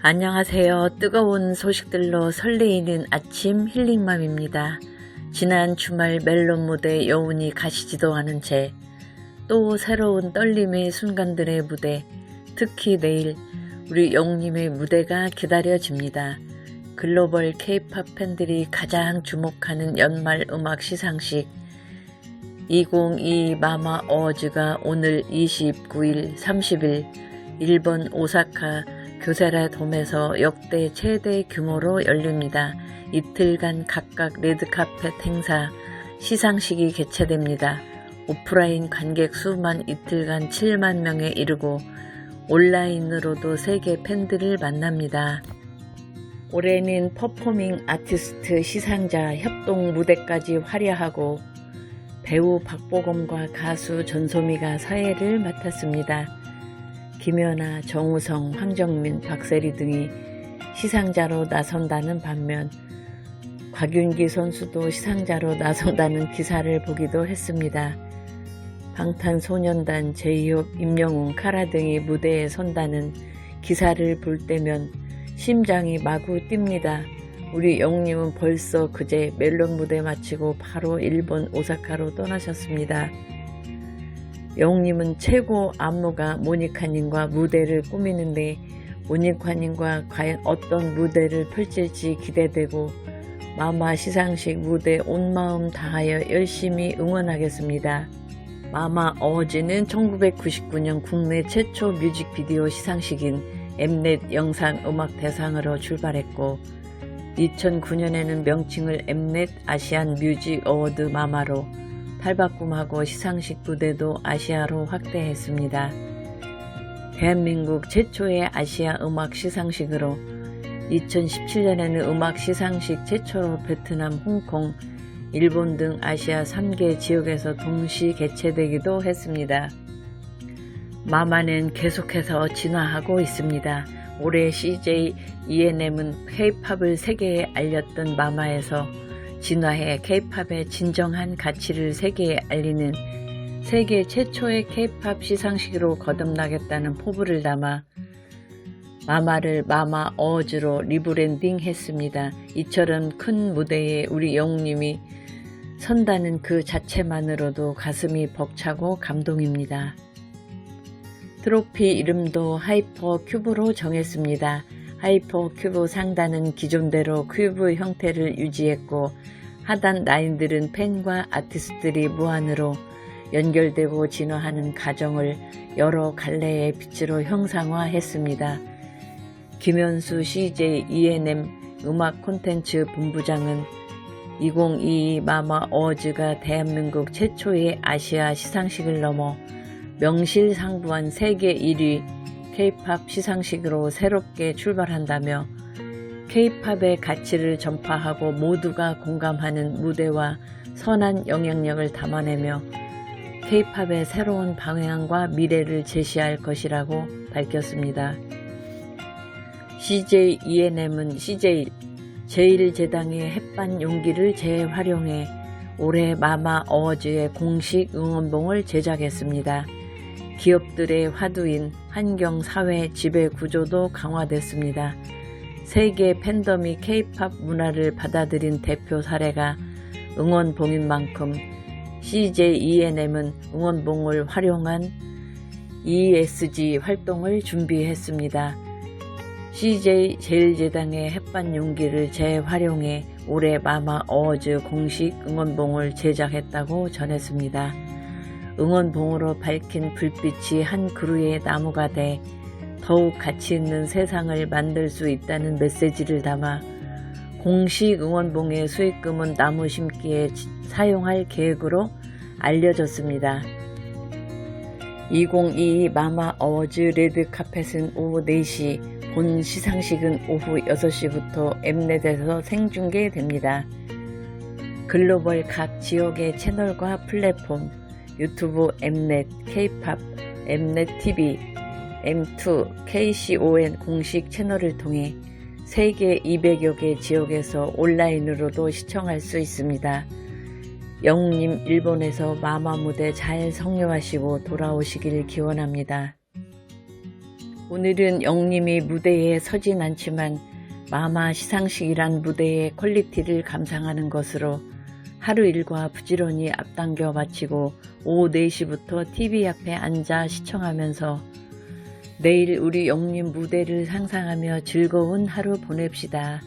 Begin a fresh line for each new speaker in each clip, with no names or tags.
안녕하세요. 뜨거운 소식들로 설레이는 아침 힐링맘입니다. 지난 주말 멜론 무대 여운이 가시지도 않은 채 또 새로운 떨림의 순간들의 무대, 특히 내일 우리 영님의 무대가 기다려집니다. 글로벌 케이팝 팬들이 가장 주목하는 연말 음악 시상식 2022 마마 어워즈가 오늘 29일, 30일 일본 오사카 교세라 돔에서 역대 최대 규모로 열립니다. 이틀간 각각 레드카펫 행사, 시상식이 개최됩니다. 오프라인 관객 수만 이틀간 7만 명에 이르고 온라인으로도 세계 팬들을 만납니다. 올해는 퍼포밍 아티스트 시상자 협동 무대까지 화려하고 배우 박보검과 가수 전소미가 사회를 맡았습니다. 김연아, 정우성, 황정민, 박세리 등이 시상자로 나선다는 반면 곽윤기 선수도 시상자로 나선다는 기사를 보기도 했습니다. 방탄소년단 제이홉, 임영웅, 카라 등이 무대에 선다는 기사를 볼 때면 심장이 마구 뜁니다. 우리 영님은 벌써 그제 멜론 무대 마치고 바로 일본 오사카로 떠나셨습니다. 영님은 최고 안무가 모니카님과 무대를 꾸미는데 모니카님과 과연 어떤 무대를 펼칠지 기대되고 마마 시상식 무대 온 마음 다하여 열심히 응원하겠습니다. 마마 어워즈는 1999년 국내 최초 뮤직비디오 시상식인 엠넷 영상 음악 대상으로 출발했고 2009년에는 명칭을 엠넷 아시안 뮤직 어워드 마마로 탈바꿈하고 시상식 무대도 아시아로 확대했습니다. 대한민국 최초의 아시아 음악 시상식으로 2017년에는 음악 시상식 최초로 베트남, 홍콩, 일본 등 아시아 3개 지역에서 동시 개최되기도 했습니다. 마마는 계속해서 진화하고 있습니다. 올해 CJ ENM은 K-팝을 세계에 알렸던 마마에서 진화해 K-팝의 진정한 가치를 세계에 알리는 세계 최초의 K-팝 시상식으로 거듭나겠다는 포부를 담아 마마를 마마 어워즈로 리브랜딩 했습니다. 이처럼 큰 무대에 우리 영웅님이 선다는 그 자체만으로도 가슴이 벅차고 감동입니다. 트로피 이름도 하이퍼 큐브로 정했습니다. 하이퍼 큐브 상단은 기존대로 큐브 형태를 유지했고 하단 라인들은 팬과 아티스트들이 무한으로 연결되고 진화하는 과정을 여러 갈래의 빛으로 형상화했습니다. 김현수 CJ ENM 음악 콘텐츠 본부장은 2022 마마 어워즈가 대한민국 최초의 아시아 시상식을 넘어 명실상부한 세계 1위 K-팝 시상식으로 새롭게 출발한다며 K-팝의 가치를 전파하고 모두가 공감하는 무대와 선한 영향력을 담아내며 K-팝의 새로운 방향과 미래를 제시할 것이라고 밝혔습니다. CJ ENM은 CJ 제1제당의 햇반 용기를 재활용해 올해 마마 어워즈의 공식 응원봉을 제작했습니다. 기업들의 화두인 환경, 사회, 지배 구조도 강화됐습니다. 세계 팬덤이 K-팝 문화를 받아들인 대표 사례가 응원봉인 만큼 CJ ENM은 응원봉을 활용한 ESG 활동을 준비했습니다. CJ 제일제당의 햇반 용기를 재활용해 올해 마마 어워즈 공식 응원봉을 제작했다고 전했습니다. 응원봉으로 밝힌 불빛이 한 그루의 나무가 돼 더욱 가치 있는 세상을 만들 수 있다는 메시지를 담아 공식 응원봉의 수익금은 나무 심기에 사용할 계획으로 알려졌습니다. 2022 마마 어워즈 레드 카펫은 오후 4시, 본 시상식은 오후 6시부터 엠넷에서 생중계됩니다. 글로벌 각 지역의 채널과 플랫폼, 유튜브 엠넷, K팝, 엠넷 TV, M2, KCON 공식 채널을 통해 세계 200여 개 지역에서 온라인으로도 시청할 수 있습니다. 영웅님 일본에서 마마 무대 잘 성료하시고 돌아오시길 기원합니다. 오늘은 영님이 무대에 서진 않지만 마마 시상식이란 무대의 퀄리티를 감상하는 것으로 하루 일과 부지런히 앞당겨 마치고 오후 4시부터 TV 앞에 앉아 시청하면서 내일 우리 영님 무대를 상상하며 즐거운 하루 보냅시다.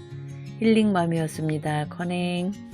힐링맘이었습니다. 커넥.